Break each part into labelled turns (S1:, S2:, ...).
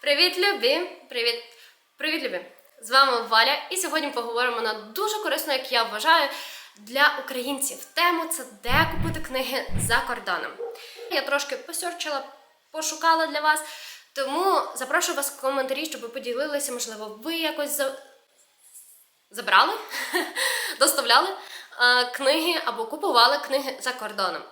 S1: Привіт, любі! Привіт! Привіт, любі! З вами Валя, і сьогодні поговоримо на дуже корисну, як я вважаю, для українців тему це де купити книги за кордоном. Я трошки посерчила, пошукала для вас, тому запрошую вас в коментарі, щоб ви поділилися, можливо, ви якось за... забрали, доставляли е, книги або купували книги за кордоном.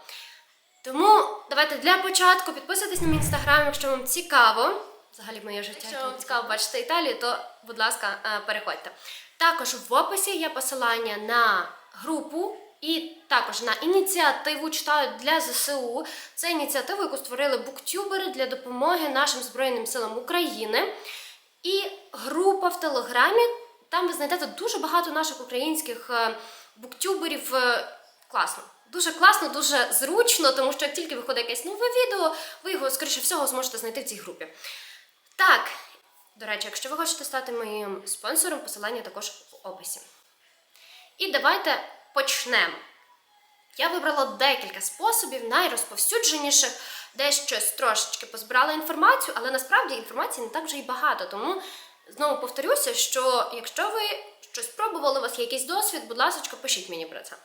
S1: Тому давайте для початку підписуйтесь на мій інстаграм, якщо вам цікаво. Взагалі моє життя. Якщо вам цікаво бачити Італію, то, будь ласка, е, переходьте. Також в описі є посилання на групу і також на ініціативу читаю для ЗСУ. Це ініціатива, яку створили буктюбери для допомоги нашим Збройним силам України. І група в Телеграмі. Там ви знайдете дуже багато наших українських е, буктюберів. Е, Класно. Дуже класно, дуже зручно, тому що як тільки виходить якесь нове відео, ви його, скоріше всього, зможете знайти в цій групі. Так, до речі, якщо ви хочете стати моїм спонсором, посилання також в описі. І давайте почнемо. Я вибрала декілька способів, найрозповсюдженіших, де щось трошечки позбирала інформацію, але насправді інформації не так вже й багато. Тому знову повторюся, що якщо ви щось пробували, у вас є якийсь досвід, будь ласка, пишіть мені про це.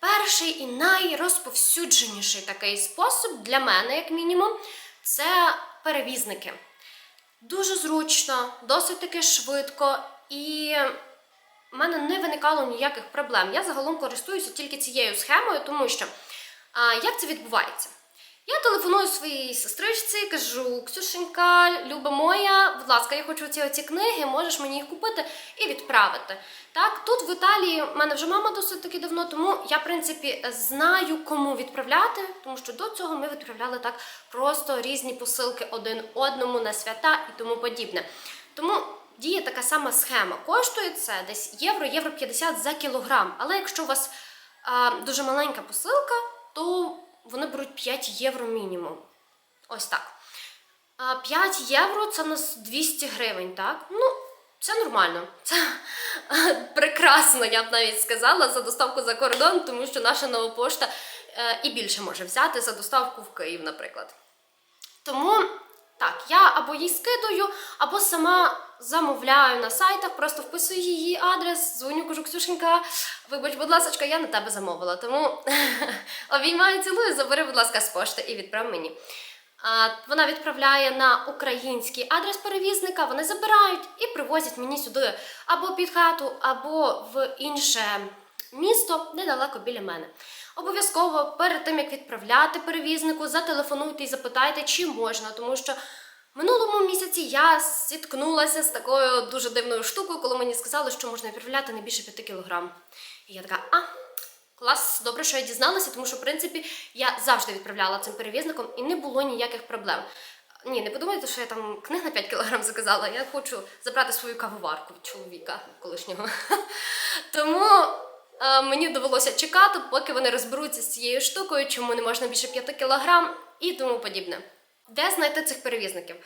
S1: Перший і найрозповсюдженіший такий спосіб для мене, як мінімум, це перевізники. Дуже зручно, досить таки швидко, і в мене не виникало ніяких проблем. Я загалом користуюся тільки цією схемою, тому що а, як це відбувається? Я телефоную своїй сестричці, кажу: Ксюшенька, люба моя, будь ласка, я хочу ці оці книги, можеш мені їх купити і відправити. Так, тут в Італії в мене вже мама досить таки давно, тому я, в принципі, знаю, кому відправляти, тому що до цього ми відправляли так просто різні посилки один одному на свята і тому подібне. Тому діє така сама схема. Коштує це десь євро, євро 50 за кілограм. Але якщо у вас а, дуже маленька посилка, то вони беруть 5 євро мінімум. Ось так. 5 євро це у нас 200 гривень, так? Ну, це нормально. Це е, прекрасно, я б навіть сказала, за доставку за кордон, тому що наша нова пошта е, і більше може взяти за доставку в Київ, наприклад. Тому так, я або їй скидую, або сама замовляю на сайтах, просто вписую її адрес, дзвоню, кажу, Ксюшенька, вибач, будь ласка, я на тебе замовила. Тому обіймаю, цілую, забери, будь ласка, з пошти і відправ мені. Вона відправляє на український адрес перевізника, вони забирають і привозять мені сюди або під хату, або в інше місто недалеко біля мене. Обов'язково перед тим як відправляти перевізнику, зателефонуйте і запитайте, чи можна, тому що минулому місяці я зіткнулася з такою дуже дивною штукою, коли мені сказали, що можна відправляти не більше 5 кілограм. І я така, а. Клас, добре, що я дізналася, тому що, в принципі, я завжди відправляла цим перевізником і не було ніяких проблем. Ні, не подумайте, що я там книг на 5 кілограм заказала. Я хочу забрати свою кавоварку від чоловіка колишнього. Тому мені довелося чекати, поки вони розберуться з цією штукою, чому не можна більше 5 кілограм і тому подібне. Де знайти цих перевізників?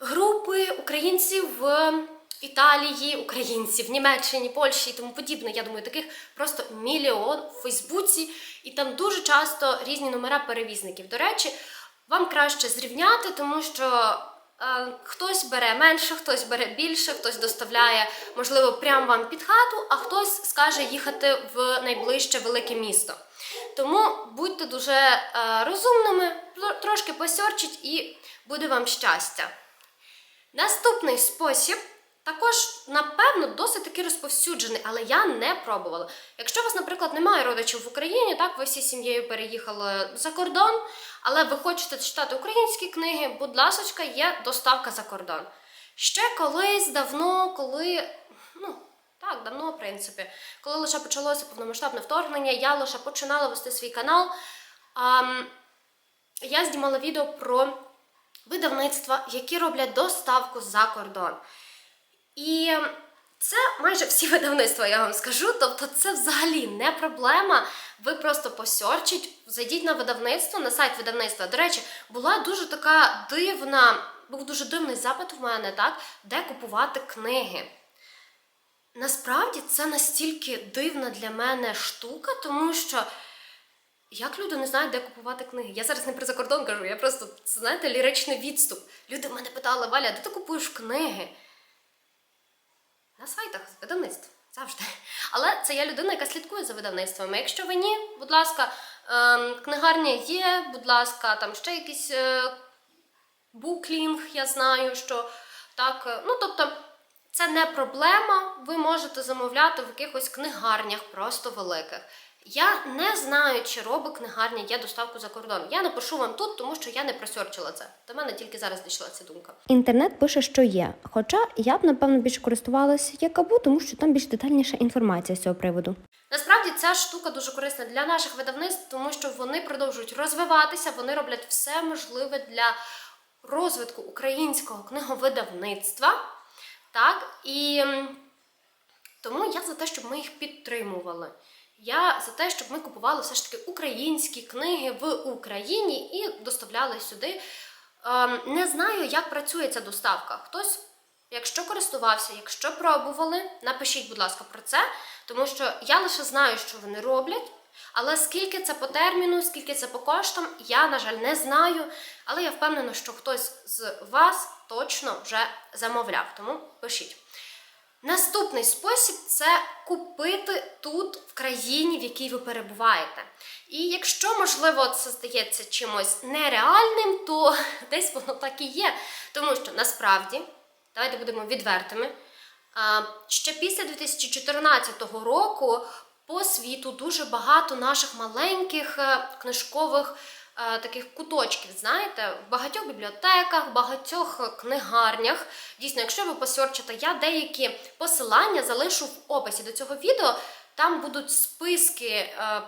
S1: Групи українців в Італії, українців, в Німеччині, Польщі і тому подібне. Я думаю, таких просто мільйон в Фейсбуці, і там дуже часто різні номера перевізників. До речі, вам краще зрівняти, тому що е, хтось бере менше, хтось бере більше, хтось доставляє, можливо, прямо вам під хату, а хтось скаже їхати в найближче велике місто. Тому будьте дуже е, розумними, тро- трошки посерчіть і буде вам щастя. Наступний спосіб також, напевно, досить таки розповсюджений, але я не пробувала. Якщо у вас, наприклад, немає родичів в Україні, так, ви всі сім'єю переїхали за кордон, але ви хочете читати українські книги, будь ласочка, є доставка за кордон. Ще колись давно, коли. ну, так, давно, в принципі, коли лише почалося повномасштабне вторгнення, я лише починала вести свій канал. ам, я знімала відео про видавництва, які роблять доставку за кордон. І це майже всі видавництва, я вам скажу. Тобто, це взагалі не проблема. Ви просто посерчіть, зайдіть на видавництво, на сайт видавництва. До речі, була дуже така дивна, був дуже дивний запит в мене, так, де купувати книги. Насправді це настільки дивна для мене штука, тому що Як люди не знають, де купувати книги? Я зараз не про закордон кажу, я просто, знаєте, ліричний відступ. Люди мене питали, Валя, де ти купуєш книги? На сайтах з видавництв. Завжди. Але це я людина, яка слідкує за видавництвами. Якщо ви ні, будь ласка, ем, книгарня є, будь ласка, там ще якийсь е, буклінг, я знаю, що так. е, Ну, тобто, це не проблема. Ви можете замовляти в якихось книгарнях, просто великих. Я не знаю, чи робить книгарня є доставку за кордон. Я напишу вам тут, тому що я не просерчила це. До мене тільки зараз дійшла ця думка.
S2: Інтернет пише, що є. Хоча я б напевно більше користувалася Якабу, тому що там більш детальніша інформація з цього приводу.
S1: Насправді ця штука дуже корисна для наших видавництв, тому що вони продовжують розвиватися, вони роблять все можливе для розвитку українського книговидавництва. Так, і тому я за те, щоб ми їх підтримували. Я за те, щоб ми купували все ж таки українські книги в Україні і доставляли сюди. Ем, Не знаю, як працює ця доставка. Хтось, якщо користувався, якщо пробували, напишіть, будь ласка, про це, тому що я лише знаю, що вони роблять. Але скільки це по терміну, скільки це по коштам, я, на жаль, не знаю. Але я впевнена, що хтось з вас точно вже замовляв. Тому пишіть. Наступний спосіб це купити тут, в країні, в якій ви перебуваєте. І якщо, можливо, це здається чимось нереальним, то десь воно так і є. Тому що насправді, давайте будемо відвертими. Ще після 2014 року по світу дуже багато наших маленьких е, книжкових таких куточків, знаєте, в багатьох бібліотеках, в багатьох е, книгарнях. Дійсно, якщо ви посерчите, я деякі посилання залишу в описі до цього відео. Там будуть списки. е,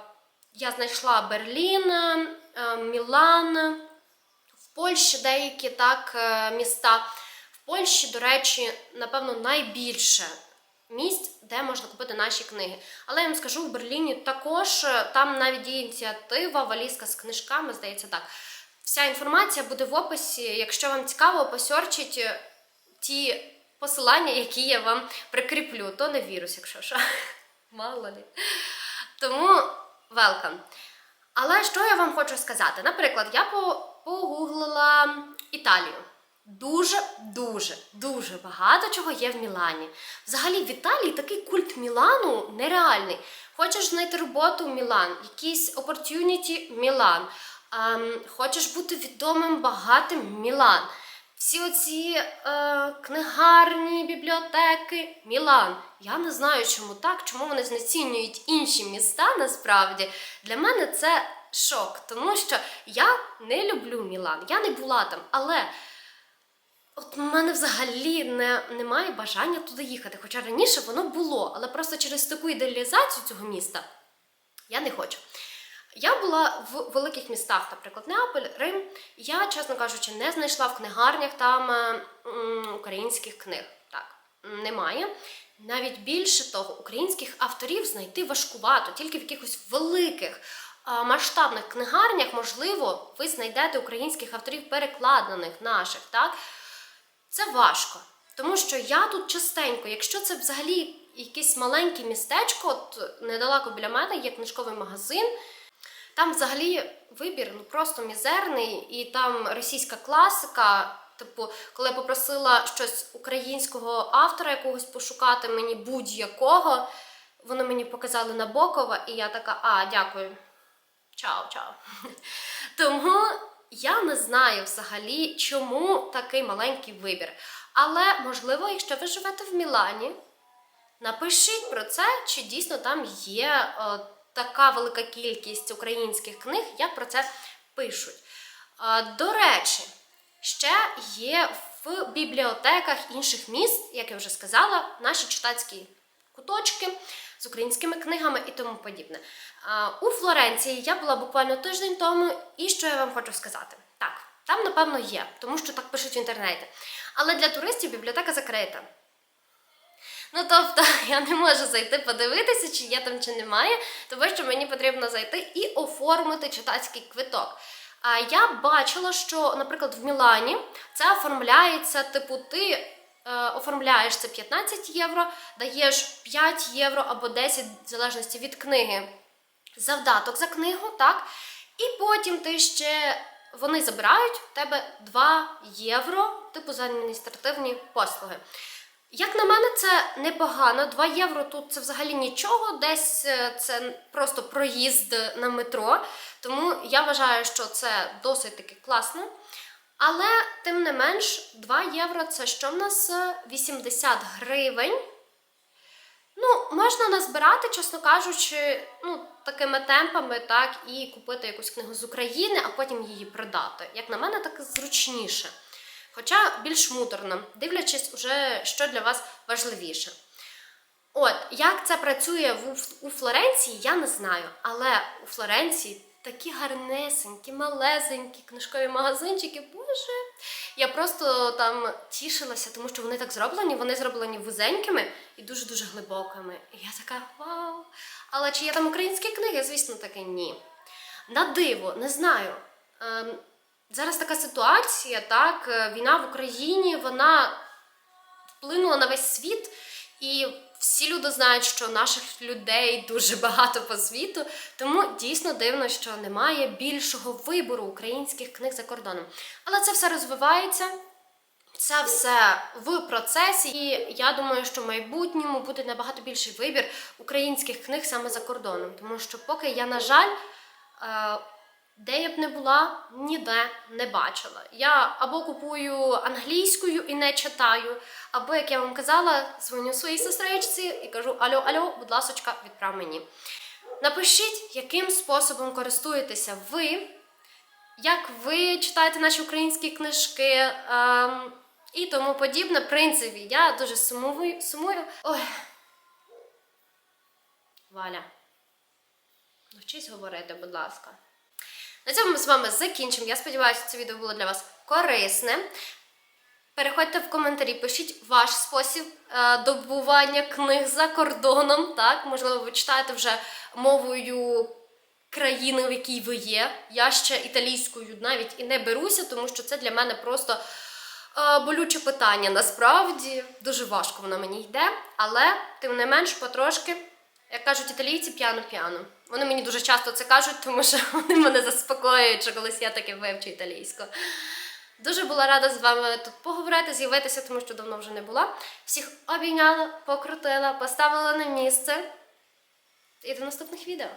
S1: Я знайшла Берлін, е, Мілан, в Польщі деякі так е, міста. В Польщі, до речі, напевно, найбільше місць, де можна купити наші книги. Але я вам скажу, в Берліні також е, там навіть є ініціатива, валізка з книжками, здається так. Вся інформація буде в описі. Якщо вам цікаво, посерчіть е, ті посилання, які я вам прикріплю. То не вірус, якщо що. Мало ли. Тому welcome. Але що я вам хочу сказати? Наприклад, я погуглила Італію. Дуже, дуже, дуже багато чого є в Мілані. Взагалі в Італії такий культ Мілану нереальний. Хочеш знайти роботу Мілан, якісь opportunity Мілан. Ем, хочеш бути відомим, багатим Мілан. Всі оці е, книгарні, бібліотеки, Мілан. Я не знаю, чому так, чому вони знецінюють інші міста насправді. Для мене це шок, тому що я не люблю Мілан, я не була там, але от в мене взагалі не, немає бажання туди їхати. Хоча раніше воно було, але просто через таку ідеалізацію цього міста я не хочу. Я була в великих містах, наприклад, Неаполь, Рим. Я, чесно кажучи, не знайшла в книгарнях там е, українських книг. Так, немає. Навіть більше того, українських авторів знайти важкувато, тільки в якихось великих масштабних книгарнях, можливо, ви знайдете українських авторів перекладених наших, так? Це важко. Тому що я тут частенько, якщо це взагалі якесь маленьке містечко, от недалеко біля мене є книжковий магазин, там взагалі вибір ну просто мізерний, і там російська класика. Типу, коли я попросила щось українського автора якогось пошукати мені будь-якого, вони мені показали Набокова, і я така, а, дякую. Чао, чао. Тому я не знаю взагалі, чому такий маленький вибір. Але, можливо, якщо ви живете в Мілані, напишіть про це, чи дійсно там є е, така велика кількість українських книг, як про це пишуть. Е, до речі, ще є в бібліотеках інших міст, як я вже сказала, наші читацькі куточки з українськими книгами і тому подібне. У Флоренції я була буквально тиждень тому, і що я вам хочу сказати? Так, там, напевно, є, тому що так пишуть в інтернеті. Але для туристів бібліотека закрита. Ну, тобто, я не можу зайти подивитися, чи є там, чи немає, тому що мені потрібно зайти і оформити читацький квиток. А я бачила, що, наприклад, в Мілані це оформляється, типу, ти оформляєш це 15 євро, даєш 5 євро або 10, в залежності від книги, завдаток за книгу, так? І потім ти ще вони забирають в тебе 2 євро, типу за адміністративні послуги. Як на мене, це непогано. 2 євро тут це взагалі нічого, десь е, це просто проїзд на метро. Тому я вважаю, що це досить таки класно. Але тим не менш, 2 євро це що в нас Е, 80 гривень. Ну, можна назбирати, чесно кажучи, ну, такими темпами, так, і купити якусь книгу з України, а потім її продати. Як на мене, так зручніше. Хоча більш муторно, дивлячись уже, що для вас важливіше. От, як це працює в, у Флоренції, я не знаю. Але у Флоренції такі гарнесенькі, малезенькі книжкові магазинчики, боже. Я просто там тішилася, тому що вони так зроблені, вони зроблені вузенькими і дуже-дуже глибокими. І я така вау. Але чи є там українські книги? Звісно, таки ні. На диво, не знаю. Ем, зараз така ситуація, так, е, війна в Україні, вона вплинула на весь світ, і всі люди знають, що наших людей дуже багато по світу. Тому дійсно дивно, що немає більшого вибору українських книг за кордоном. Але це все розвивається. Це все в процесі, і я думаю, що в майбутньому буде набагато більший вибір українських книг саме за кордоном. Тому що поки я, на жаль, е, де я б не була, ніде не бачила. Я або купую англійською і не читаю, або, як я вам казала, дзвоню своїй сестричці і кажу: Альо, альо, будь ласочка, відправ мені. Напишіть, яким способом користуєтеся ви, як ви читаєте наші українські книжки ем, і тому подібне. В принципі, я дуже сумую. сумую. Ой. Валя. Навчись говорити, будь ласка. На цьому ми з вами закінчимо. Я сподіваюся, це відео було для вас корисне. Переходьте в коментарі, пишіть ваш спосіб е, добування книг за кордоном. Так, можливо, ви читаєте вже мовою країни, в якій ви є. Я ще італійською навіть і не беруся, тому що це для мене просто е, болюче питання. Насправді дуже важко воно мені йде, але тим не менш потрошки. Як кажуть італійці, п'яно-п'яно. Вони мені дуже часто це кажуть, тому що вони мене заспокоюють, що колись я таки вивчу італійську. Дуже була рада з вами тут поговорити, з'явитися, тому що давно вже не була. Всіх обійняла, покрутила, поставила на місце. І до наступних відео.